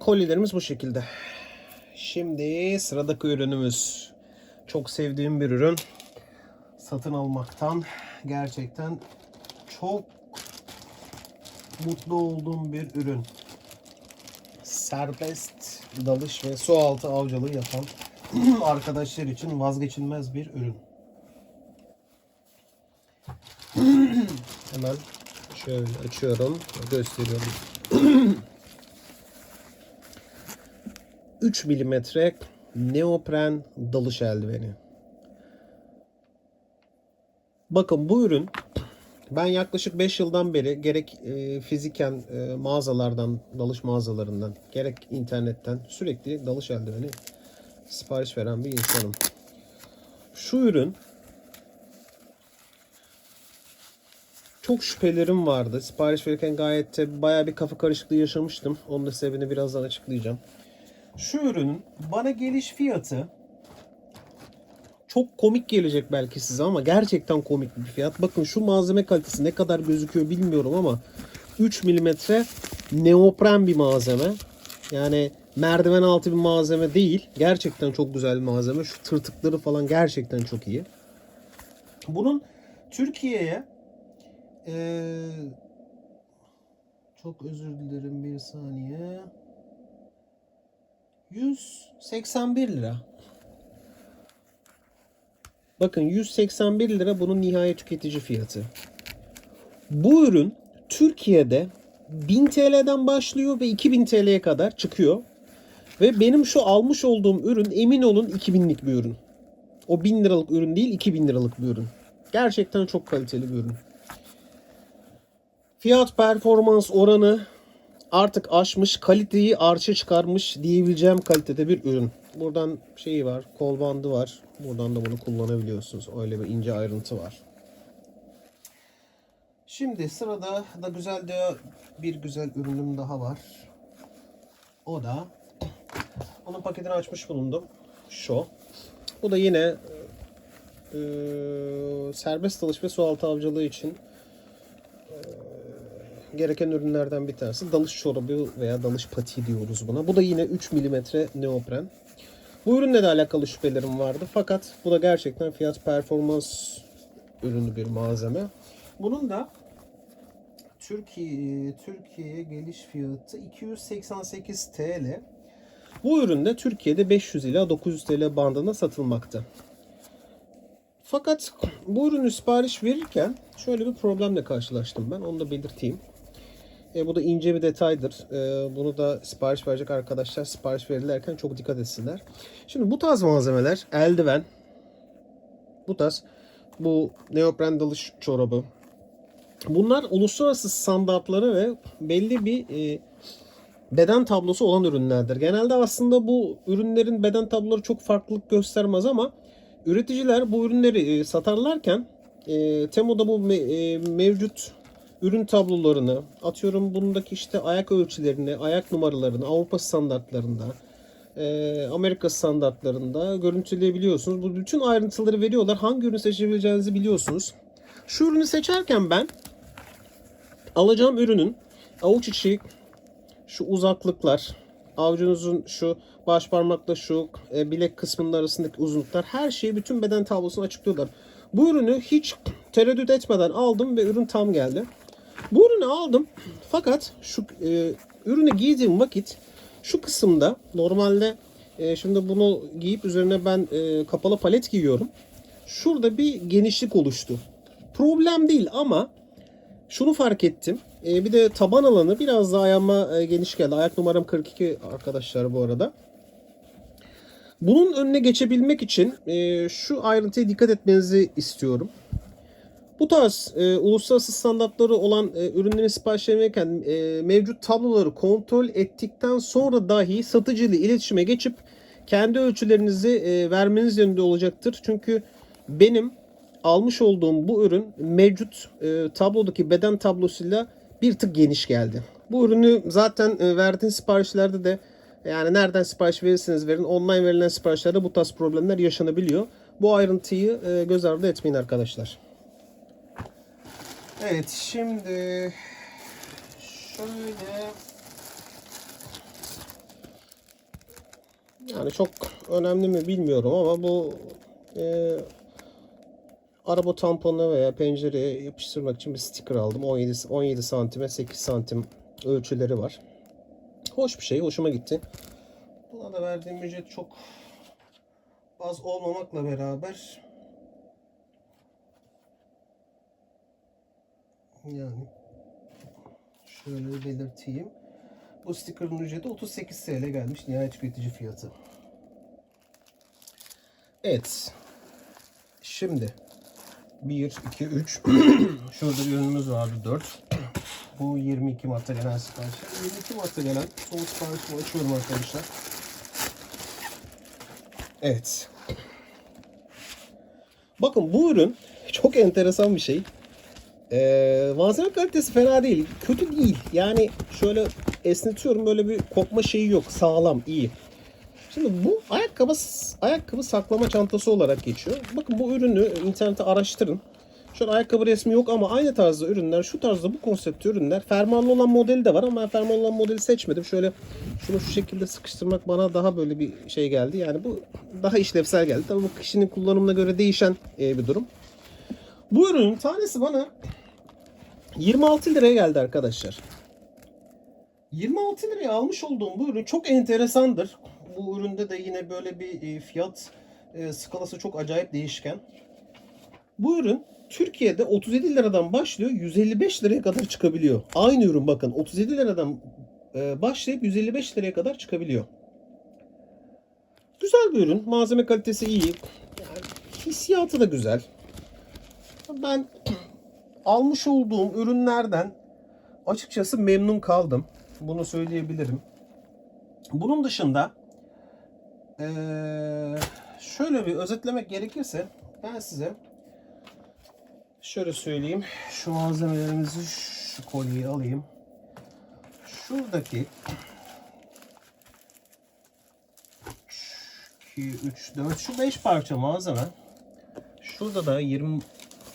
Kolilerimiz bu şekilde. Şimdi sıradaki ürünümüz. Çok sevdiğim bir ürün. Satın almaktan gerçekten çok mutlu olduğum bir ürün. Serbest dalış ve su altı avcılığı yapan arkadaşlar için vazgeçilmez bir ürün. Hemen şöyle açıyorum, gösteriyorum. 3 milimetre neopren dalış eldiveni. Bakın bu ürün ben yaklaşık 5 yıldan beri gerek e, fiziken e, mağazalardan, dalış mağazalarından, gerek internetten sürekli dalış eldiveni sipariş veren bir insanım. Şu ürün çok şüphelerim vardı. Sipariş verirken gayet de bayağı bir kafa karışıklığı yaşamıştım. Onun da sebebini birazdan açıklayacağım. Şu ürünün bana geliş fiyatı çok komik gelecek belki size ama gerçekten komik bir fiyat. Bakın şu malzeme kalitesi ne kadar gözüküyor bilmiyorum ama 3 milimetre neopren bir malzeme. Yani merdiven altı bir malzeme değil. Gerçekten çok güzel bir malzeme. Şu tırtıkları falan gerçekten çok iyi. Bunun Türkiye'ye ee, çok özür dilerim bir saniye. 181 lira. Bakın 181 lira bunun nihai tüketici fiyatı. Bu ürün Türkiye'de 1000 TL'den başlıyor ve 2000 TL'ye kadar çıkıyor. Ve benim şu almış olduğum ürün emin olun 2000'lik bir ürün. O 1000 liralık ürün değil 2000 liralık bir ürün. Gerçekten çok kaliteli bir ürün. Fiyat performans oranı artık aşmış, kaliteyi arşa çıkarmış diyebileceğim kalitede bir ürün. Buradan şeyi var, kol bandı var. Buradan da bunu kullanabiliyorsunuz. Öyle bir ince ayrıntı var. Şimdi sırada da güzel de bir güzel ürünüm daha var. O da onun paketini açmış bulundum. Şu. Bu da yine e, serbest dalış ve sualtı avcılığı için gereken ürünlerden bir tanesi. Dalış çorabı veya dalış patiği diyoruz buna. Bu da yine 3 mm neopren. Bu ürünle de alakalı şüphelerim vardı. Fakat bu da gerçekten fiyat performans ürünü bir malzeme. Bunun da Türkiye Türkiye'ye geliş fiyatı 288 TL. Bu ürün de Türkiye'de 500 ila 900 TL bandında satılmakta. Fakat bu ürünü sipariş verirken şöyle bir problemle karşılaştım ben. Onu da belirteyim. E, bu da ince bir detaydır. E, bunu da sipariş verecek arkadaşlar sipariş verirlerken çok dikkat etsinler. Şimdi bu tarz malzemeler eldiven, bu tarz bu neopren dalış çorabı. Bunlar uluslararası standartları ve belli bir e, beden tablosu olan ürünlerdir. Genelde aslında bu ürünlerin beden tabloları çok farklılık göstermez ama üreticiler bu ürünleri e, satarlarken e, Temu'da bu me, e, mevcut ürün tablolarını, atıyorum bundaki işte ayak ölçülerini, ayak numaralarını Avrupa standartlarında, e, Amerika standartlarında görüntüleyebiliyorsunuz. Bu bütün ayrıntıları veriyorlar. Hangi ürünü seçebileceğinizi biliyorsunuz. Şu ürünü seçerken ben alacağım ürünün avuç içi şu uzaklıklar, avucunuzun şu baş parmakla şu e, bilek kısmının arasındaki uzunluklar her şeyi bütün beden tablosunu açıklıyorlar. Bu ürünü hiç tereddüt etmeden aldım ve ürün tam geldi. Bu ürünü aldım fakat şu e, ürünü giydiğim vakit şu kısımda normalde e, şimdi bunu giyip üzerine ben e, kapalı palet giyiyorum. Şurada bir genişlik oluştu. Problem değil ama şunu fark ettim. E, bir de taban alanı biraz daha ayağıma e, geniş geldi. Ayak numaram 42 arkadaşlar bu arada. Bunun önüne geçebilmek için e, şu ayrıntıya dikkat etmenizi istiyorum. Bu tarz e, uluslararası standartları olan e, ürünleri sipariş verirken e, mevcut tabloları kontrol ettikten sonra dahi satıcı ile iletişime geçip kendi ölçülerinizi e, vermeniz yönünde olacaktır. Çünkü benim almış olduğum bu ürün mevcut e, tablodaki beden tablosuyla bir tık geniş geldi. Bu ürünü zaten e, verdiğin siparişlerde de yani nereden sipariş verirseniz verin online verilen siparişlerde bu tarz problemler yaşanabiliyor. Bu ayrıntıyı e, göz ardı etmeyin arkadaşlar. Evet şimdi şöyle Yani çok önemli mi bilmiyorum ama bu e, araba tamponuna veya pencereye yapıştırmak için bir sticker aldım. 17 17 santime 8 santim ölçüleri var. Hoş bir şey, hoşuma gitti. Buna da verdiğim ücret çok az olmamakla beraber yani şöyle belirteyim. Bu sticker'ın ücreti 38 TL gelmiş nihayet tüketici fiyatı. Evet. Şimdi 1, 2, 3 Şurada bir ürünümüz vardı 4 Bu 22 Mart'ta gelen sipariş 22 Mart'ta gelen son siparişimi açıyorum arkadaşlar Evet Bakın bu ürün çok enteresan bir şey ee, malzeme kalitesi fena değil. Kötü değil. Yani şöyle esnetiyorum böyle bir kopma şeyi yok. Sağlam, iyi. Şimdi bu ayakkabı ayakkabı saklama çantası olarak geçiyor. Bakın bu ürünü internette araştırın. Şöyle ayakkabı resmi yok ama aynı tarzda ürünler, şu tarzda bu konsepte ürünler. Fermuarlı olan modeli de var ama ben fermuarlı olan modeli seçmedim. Şöyle şunu şu şekilde sıkıştırmak bana daha böyle bir şey geldi. Yani bu daha işlevsel geldi. Tabii bu kişinin kullanımına göre değişen e, bir durum. Bu ürünün tanesi bana 26 liraya geldi arkadaşlar. 26 liraya almış olduğum bu ürün çok enteresandır. Bu üründe de yine böyle bir e, fiyat e, skalası çok acayip değişken. Bu ürün Türkiye'de 37 liradan başlıyor 155 liraya kadar çıkabiliyor. Aynı ürün bakın 37 liradan e, başlayıp 155 liraya kadar çıkabiliyor. Güzel bir ürün. Malzeme kalitesi iyi. Yani hissiyatı da güzel. Ben almış olduğum ürünlerden açıkçası memnun kaldım. Bunu söyleyebilirim. Bunun dışında eee, şöyle bir özetlemek gerekirse ben size şöyle söyleyeyim. Şu malzemelerimizi şu kolyeyi alayım. Şuradaki 2, 3, 4 şu 5 parça malzeme. Şurada da 20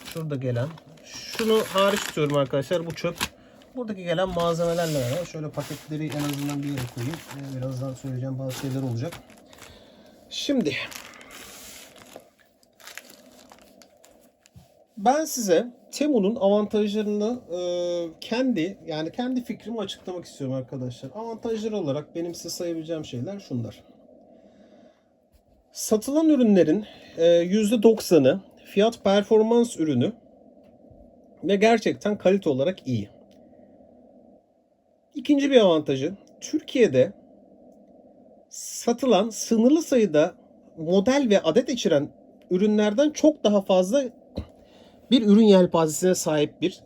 şurada gelen şunu hariç tutuyorum arkadaşlar. Bu çöp. Buradaki gelen malzemelerle beraber şöyle paketleri en azından bir yere koyayım. Ee, Birazdan söyleyeceğim bazı şeyler olacak. Şimdi ben size Temu'nun avantajlarını e, kendi yani kendi fikrimi açıklamak istiyorum arkadaşlar. Avantajları olarak benim size sayabileceğim şeyler şunlar. Satılan ürünlerin e, %90'ı fiyat performans ürünü ve gerçekten kalite olarak iyi. İkinci bir avantajı Türkiye'de satılan sınırlı sayıda model ve adet içeren ürünlerden çok daha fazla bir ürün yelpazesine sahip bir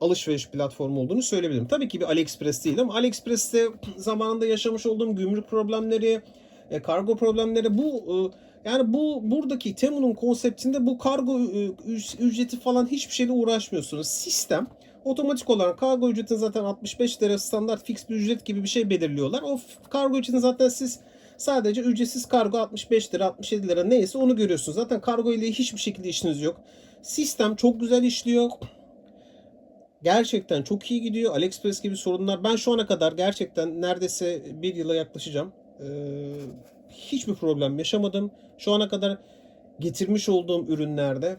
alışveriş platformu olduğunu söyleyebilirim. Tabii ki bir AliExpress değil ama AliExpress'te zamanında yaşamış olduğum gümrük problemleri, e, kargo problemleri bu e, yani bu buradaki Temu'nun konseptinde bu kargo e, ücreti falan hiçbir şeyle uğraşmıyorsunuz. Sistem otomatik olarak kargo ücretini zaten 65 lira standart fix bir ücret gibi bir şey belirliyorlar. O kargo ücretini zaten siz sadece ücretsiz kargo 65 lira 67 lira neyse onu görüyorsunuz. Zaten kargo ile hiçbir şekilde işiniz yok. Sistem çok güzel işliyor. Gerçekten çok iyi gidiyor. AliExpress gibi sorunlar. Ben şu ana kadar gerçekten neredeyse bir yıla yaklaşacağım. Ee, hiçbir problem yaşamadım. Şu ana kadar getirmiş olduğum ürünlerde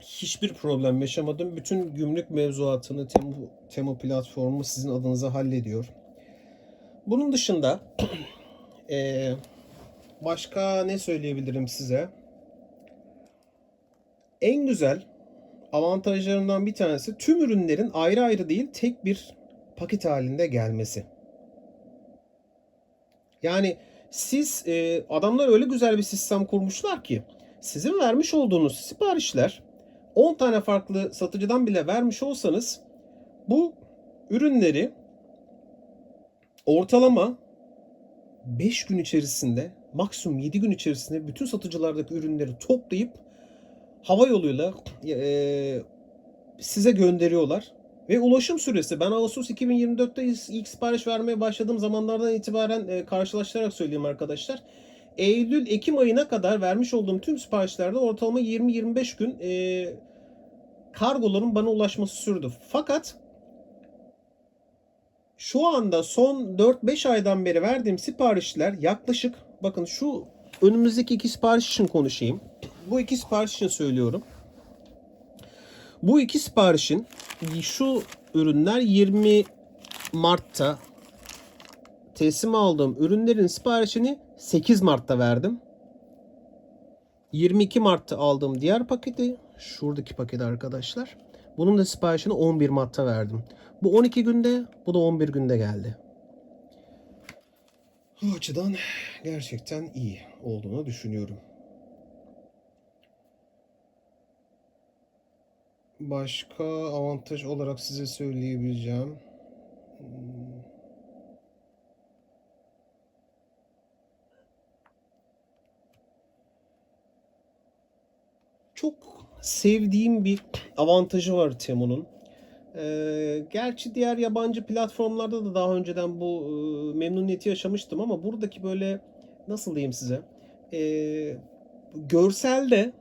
hiçbir problem yaşamadım. Bütün gümrük mevzuatını Temu, Temu platformu sizin adınıza hallediyor. Bunun dışında eee, başka ne söyleyebilirim size? En güzel avantajlarından bir tanesi tüm ürünlerin ayrı ayrı değil tek bir paket halinde gelmesi. Yani siz e, adamlar öyle güzel bir sistem kurmuşlar ki sizin vermiş olduğunuz siparişler 10 tane farklı satıcıdan bile vermiş olsanız bu ürünleri ortalama 5 gün içerisinde maksimum 7 gün içerisinde bütün satıcılardaki ürünleri toplayıp hava yoluyla e, size gönderiyorlar. Ve ulaşım süresi ben Ağustos 2024'te ilk sipariş vermeye başladığım zamanlardan itibaren e, karşılaştırarak söyleyeyim arkadaşlar. Eylül Ekim ayına kadar vermiş olduğum tüm siparişlerde ortalama 20-25 gün e, kargoların bana ulaşması sürdü. Fakat Şu anda son 4-5 aydan beri verdiğim siparişler yaklaşık bakın şu önümüzdeki iki sipariş için konuşayım. Bu iki sipariş için söylüyorum. Bu iki siparişin şu ürünler 20 Mart'ta teslim aldığım ürünlerin siparişini 8 Mart'ta verdim. 22 Mart'ta aldığım diğer paketi şuradaki paketi arkadaşlar. Bunun da siparişini 11 Mart'ta verdim. Bu 12 günde, bu da 11 günde geldi. O açıdan gerçekten iyi olduğunu düşünüyorum. Başka avantaj olarak size söyleyebileceğim. Hmm. Çok sevdiğim bir avantajı var Temu'nun. Ee, gerçi diğer yabancı platformlarda da daha önceden bu e, memnuniyeti yaşamıştım ama buradaki böyle nasıl diyeyim size Ee, görselde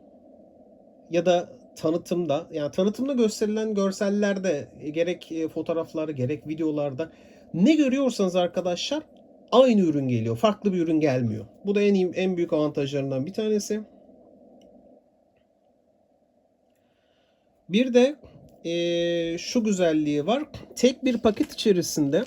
ya da tanıtımda yani tanıtımda gösterilen görsellerde e, gerek e, fotoğraflarda gerek videolarda ne görüyorsanız arkadaşlar aynı ürün geliyor. Farklı bir ürün gelmiyor. Bu da en iyi, en büyük avantajlarından bir tanesi. Bir de e, şu güzelliği var. Tek bir paket içerisinde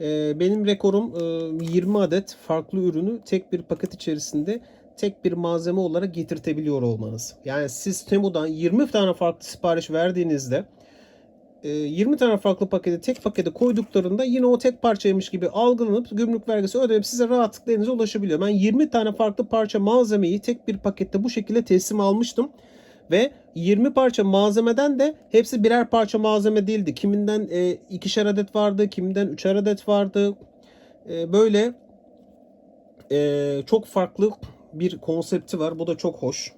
e, benim rekorum e, 20 adet farklı ürünü tek bir paket içerisinde tek bir malzeme olarak getirtebiliyor olmanız. Yani siz Temu'dan 20 tane farklı sipariş verdiğinizde e, 20 tane farklı paketi tek pakete koyduklarında yine o tek parçaymış gibi algılanıp gümrük vergisi ödenip size rahatlıkla elinize ulaşabiliyor. Ben 20 tane farklı parça malzemeyi tek bir pakette bu şekilde teslim almıştım. Ve 20 parça malzemeden de hepsi birer parça malzeme değildi. Kiminden e, ikişer adet vardı, kiminden üçer adet vardı. E, böyle e, çok farklı bir konsepti var. Bu da çok hoş.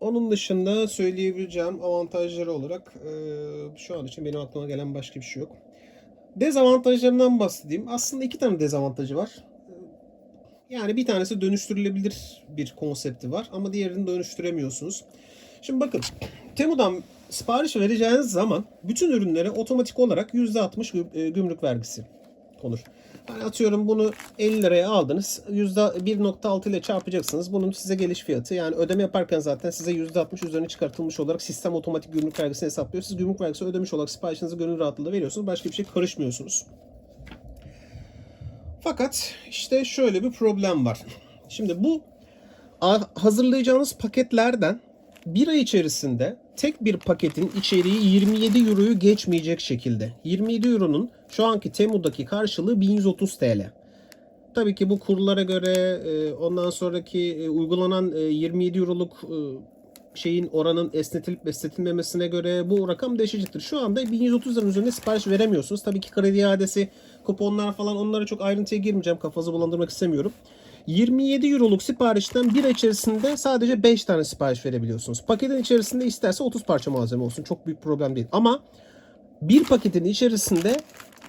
Onun dışında söyleyebileceğim avantajları olarak e, şu an için benim aklıma gelen başka bir şey yok. Dezavantajlarından bahsedeyim. Aslında iki tane dezavantajı var. Yani bir tanesi dönüştürülebilir bir konsepti var ama diğerini dönüştüremiyorsunuz. Şimdi bakın Temu'dan sipariş vereceğiniz zaman bütün ürünlere otomatik olarak %60 gü- e, gümrük vergisi konur. Yani atıyorum bunu 50 liraya aldınız. %1.6 ile çarpacaksınız. Bunun size geliş fiyatı. Yani ödeme yaparken zaten size %60 üzerine çıkartılmış olarak sistem otomatik gümrük vergisini hesaplıyor. Siz gümrük vergisi ödemiş olarak siparişinizi gönül rahatlığıyla veriyorsunuz. Başka bir şey karışmıyorsunuz. Fakat işte şöyle bir problem var. Şimdi bu hazırlayacağınız paketlerden bir ay içerisinde tek bir paketin içeriği 27 euroyu geçmeyecek şekilde. 27 euronun şu anki Temu'daki karşılığı 1130 TL. Tabii ki bu kurlara göre e, ondan sonraki e, uygulanan e, 27 euroluk e, şeyin oranın esnetilip esnetilmemesine göre bu rakam değişecektir. Şu anda 1130 liranın üzerinde sipariş veremiyorsunuz. Tabii ki kredi iadesi, kuponlar falan onlara çok ayrıntıya girmeyeceğim. Kafanızı bulandırmak istemiyorum. 27 euroluk siparişten bir içerisinde sadece 5 tane sipariş verebiliyorsunuz. Paketin içerisinde isterse 30 parça malzeme olsun. Çok büyük problem değil. Ama bir paketin içerisinde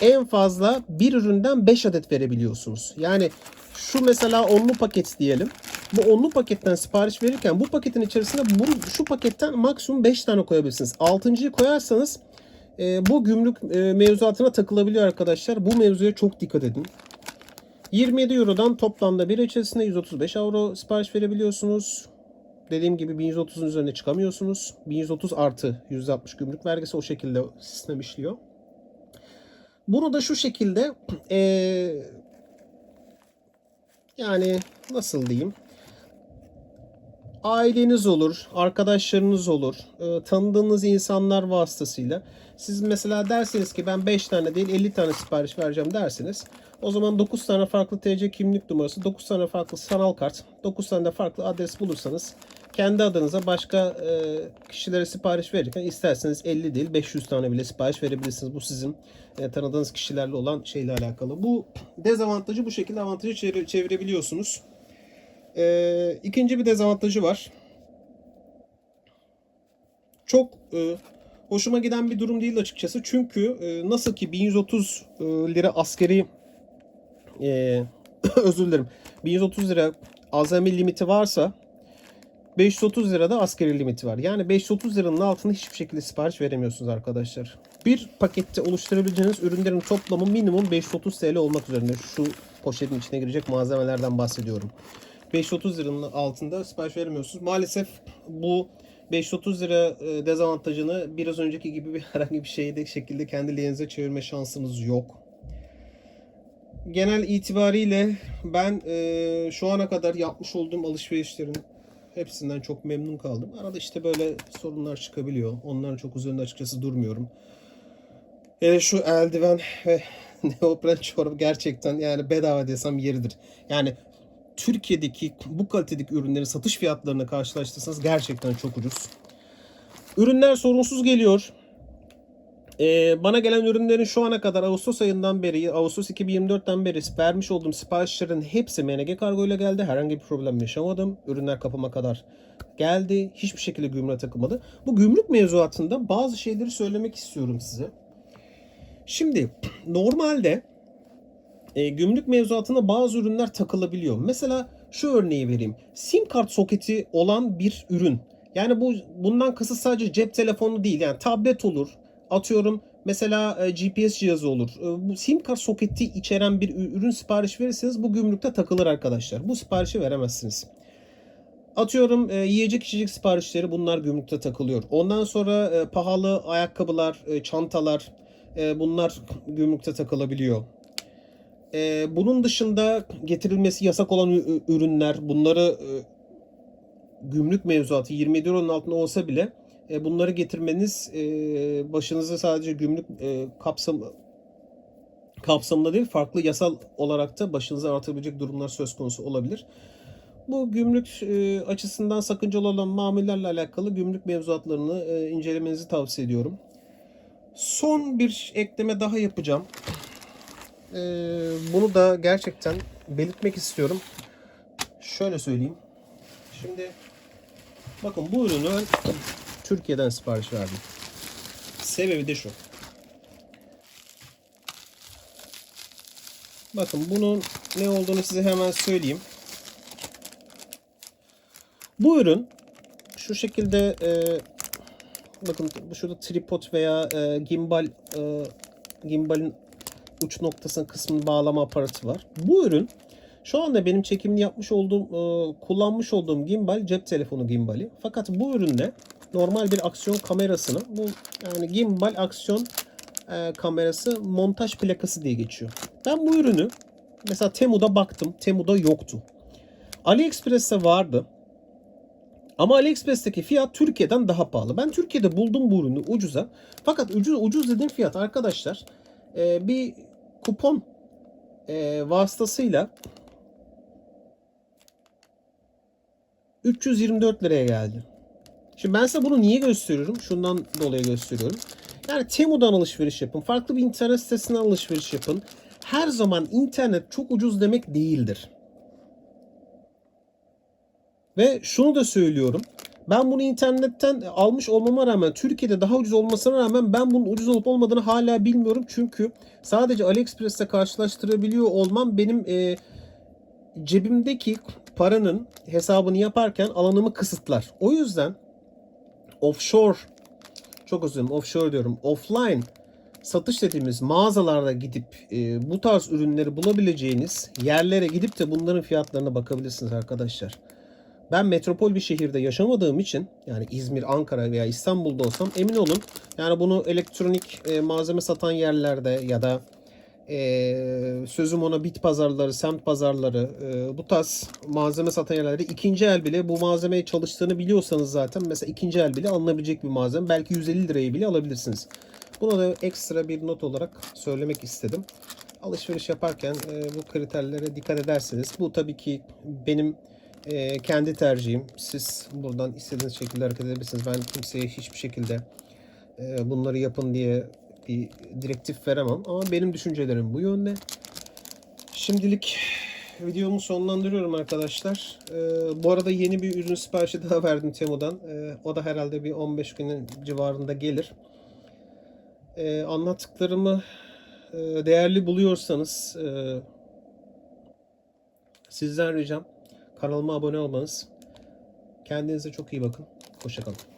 en fazla bir üründen 5 adet verebiliyorsunuz. Yani şu mesela onlu paket diyelim. Bu onlu paketten sipariş verirken bu paketin içerisine bu, şu paketten maksimum 5 tane koyabilirsiniz. Altıncıyı koyarsanız e, bu gümrük e, mevzuatına takılabiliyor arkadaşlar. Bu mevzuya çok dikkat edin. 27 Euro'dan toplamda bir içerisinde 135 euro sipariş verebiliyorsunuz. Dediğim gibi 1130'un üzerine çıkamıyorsunuz. 1130 artı %60 gümrük vergisi o şekilde sistem işliyor. Bunu da şu şekilde eee, yani nasıl diyeyim? Aileniz olur, arkadaşlarınız olur, e, tanıdığınız insanlar vasıtasıyla. Siz mesela derseniz ki ben 5 tane değil 50 tane sipariş vereceğim derseniz o zaman 9 tane farklı TC kimlik numarası, 9 tane farklı sanal kart, 9 tane de farklı adres bulursanız kendi adınıza başka e, kişilere sipariş verirken isterseniz 50 değil 500 tane bile sipariş verebilirsiniz. Bu sizin e, tanıdığınız kişilerle olan şeyle alakalı. Bu dezavantajı bu şekilde avantajı çevire- çevirebiliyorsunuz. E, ikinci bir dezavantajı var. Çok e, hoşuma giden bir durum değil açıkçası. Çünkü e, nasıl ki 1130 e, lira askeri e, özür dilerim 1130 lira azami limiti varsa 530 lirada askeri limiti var. Yani 530 liranın altında hiçbir şekilde sipariş veremiyorsunuz arkadaşlar. Bir pakette oluşturabileceğiniz ürünlerin toplamı minimum 530 TL olmak üzerine. Şu poşetin içine girecek malzemelerden bahsediyorum. 530 liranın altında sipariş veremiyorsunuz. Maalesef bu 530 lira e, dezavantajını biraz önceki gibi bir herhangi bir şeyde şekilde kendi lehinize çevirme şansınız yok. Genel itibariyle ben e, şu ana kadar yapmış olduğum alışverişlerin hepsinden çok memnun kaldım. Arada işte böyle sorunlar çıkabiliyor. Onların çok üzerinde açıkçası durmuyorum. Hele şu eldiven ve neopren çorap gerçekten yani bedava desem yeridir. Yani Türkiye'deki bu kalitedeki ürünlerin satış fiyatlarını karşılaştırırsanız gerçekten çok ucuz. Ürünler sorunsuz geliyor. Ee, bana gelen ürünlerin şu ana kadar Ağustos ayından beri, Ağustos 2024'ten beri vermiş olduğum siparişlerin hepsi MNG kargo ile geldi. Herhangi bir problem yaşamadım. Ürünler kapıma kadar geldi. Hiçbir şekilde gümrüğe takılmadı. Bu gümrük mevzuatında bazı şeyleri söylemek istiyorum size. Şimdi normalde e, gümrük mevzuatına bazı ürünler takılabiliyor. Mesela şu örneği vereyim. SIM kart soketi olan bir ürün. Yani bu bundan kasıt sadece cep telefonu değil. Yani tablet olur. Atıyorum mesela e, GPS cihazı olur. E, bu SIM kart soketi içeren bir ürün sipariş verirseniz bu gümrükte takılır arkadaşlar. Bu siparişi veremezsiniz. Atıyorum e, yiyecek içecek siparişleri bunlar gümrükte takılıyor. Ondan sonra pahalı ayakkabılar, çantalar bunlar gümrükte takılabiliyor. Bunun dışında getirilmesi yasak olan ürünler bunları gümrük mevzuatı 27 euronun altında olsa bile e, bunları getirmeniz e, başınızı sadece gümrük e, kapsam kapsamında değil farklı yasal olarak da başınıza artabilecek durumlar söz konusu olabilir. Bu gümrük e, açısından sakıncalı olan mamullerle alakalı gümrük mevzuatlarını incelemenizi tavsiye ediyorum. Son bir ekleme daha yapacağım. Bunu da gerçekten belirtmek istiyorum. Şöyle söyleyeyim. Şimdi bakın bu ürünü Türkiye'den sipariş verdim. Sebebi de şu. Bakın bunun ne olduğunu size hemen söyleyeyim. Bu ürün şu şekilde e, bakın şurada tripod veya e, gimbal e, gimbalin uç noktasının kısmını bağlama aparatı var. Bu ürün şu anda benim çekimini yapmış olduğum, e, kullanmış olduğum gimbal cep telefonu gimbali. Fakat bu üründe normal bir aksiyon kamerasını, bu yani gimbal aksiyon e, kamerası montaj plakası diye geçiyor. Ben bu ürünü mesela Temu'da baktım. Temu'da yoktu. AliExpress'te vardı. Ama AliExpress'teki fiyat Türkiye'den daha pahalı. Ben Türkiye'de buldum bu ürünü ucuza. Fakat ucuz ucuz dediğim fiyat arkadaşlar e, bir kupon e, vasıtasıyla 324 liraya geldi. Şimdi ben size bunu niye gösteriyorum? Şundan dolayı gösteriyorum. Yani Temu'dan alışveriş yapın. Farklı bir internet sitesinden alışveriş yapın. Her zaman internet çok ucuz demek değildir. Ve şunu da söylüyorum. Ben bunu internetten almış olmama rağmen Türkiye'de daha ucuz olmasına rağmen ben bunun ucuz olup olmadığını hala bilmiyorum. Çünkü sadece AliExpress'te karşılaştırabiliyor olmam benim e, cebimdeki paranın hesabını yaparken alanımı kısıtlar. O yüzden offshore çok özür dilerim offshore diyorum offline satış dediğimiz mağazalarda gidip e, bu tarz ürünleri bulabileceğiniz yerlere gidip de bunların fiyatlarına bakabilirsiniz arkadaşlar. Ben metropol bir şehirde yaşamadığım için yani İzmir, Ankara veya İstanbul'da olsam emin olun yani bunu elektronik e, malzeme satan yerlerde ya da e, sözüm ona bit pazarları, semt pazarları e, bu tarz malzeme satan yerlerde ikinci el bile bu malzemeyi çalıştığını biliyorsanız zaten mesela ikinci el bile alınabilecek bir malzeme. Belki 150 lirayı bile alabilirsiniz. Buna da ekstra bir not olarak söylemek istedim. Alışveriş yaparken e, bu kriterlere dikkat ederseniz bu tabii ki benim e, kendi tercihim. Siz buradan istediğiniz şekilde hareket edebilirsiniz. Ben kimseye hiçbir şekilde e, bunları yapın diye bir direktif veremem ama benim düşüncelerim bu yönde. Şimdilik videomu sonlandırıyorum arkadaşlar. Ee, bu arada yeni bir ürün siparişi daha verdim Temu'dan. Ee, o da herhalde bir 15 günün civarında gelir. Ee, anlattıklarımı e, değerli buluyorsanız e, sizden ricam kanalıma abone olmanız. Kendinize çok iyi bakın. Hoşçakalın.